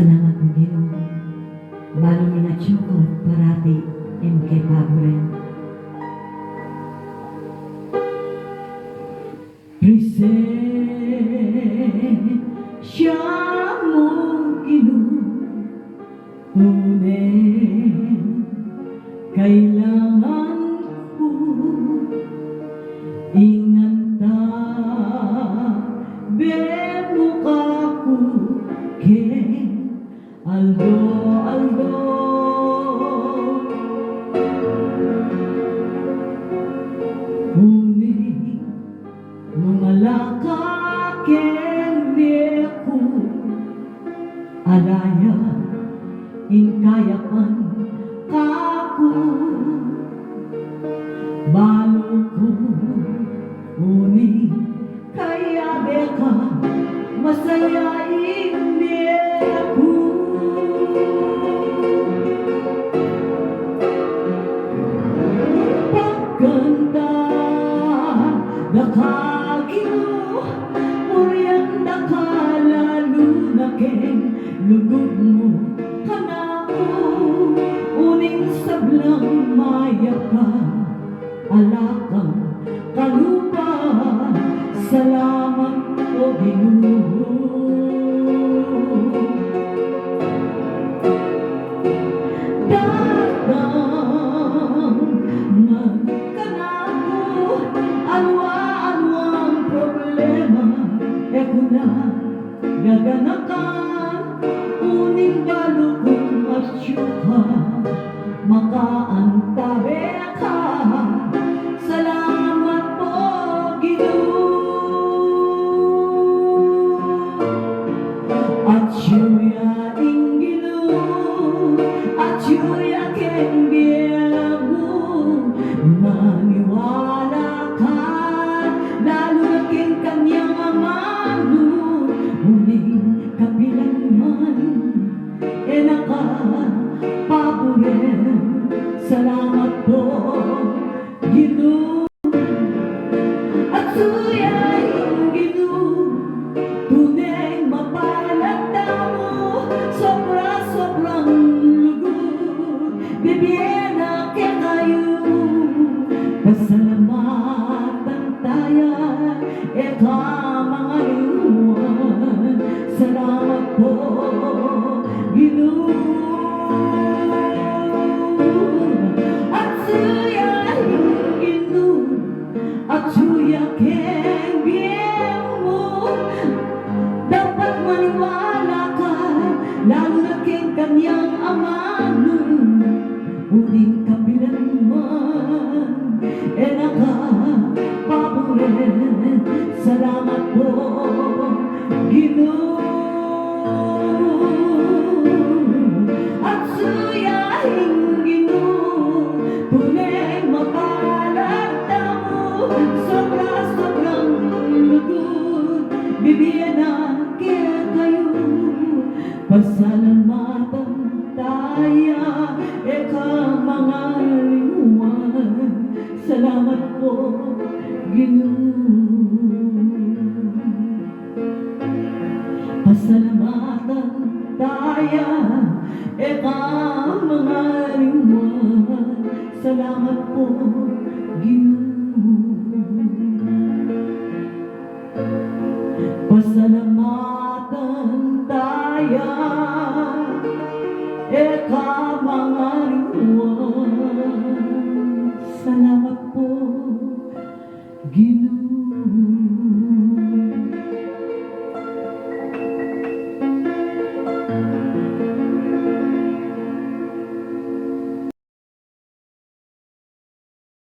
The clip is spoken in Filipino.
Salamat po, Ginoo. Balo mi na tsukot parati im kay paboren. Presensya aldo aldo. Uni Lumalaka kendeku Alaya Inkayapan kaku Baluku Uni Kaya beka Lugod mo Hanako Uning sablang maya ka Alakang kalupa Salamat o Ginoo. Datang magkanako Ano-ano ang problema. E kuna gaganakan Uning balukong at syuha Makaantabe ka dapat maniwala ka Lalo na kay kanyang ama Uling kapilanman E nakapaboren Salamat po Ginoo. At suyahing Ginoo. Tunay mapalad na mo Sobra-sobrang lugod. Bibigyan na kaya kayo. Pasalamatan tayo Eka mga liwan Salamat po Ginoo. Pasalamatan tayo Eka mga liwan Salamat po Ginoo. Pasalamatan tayo Eka mga liwan Salamat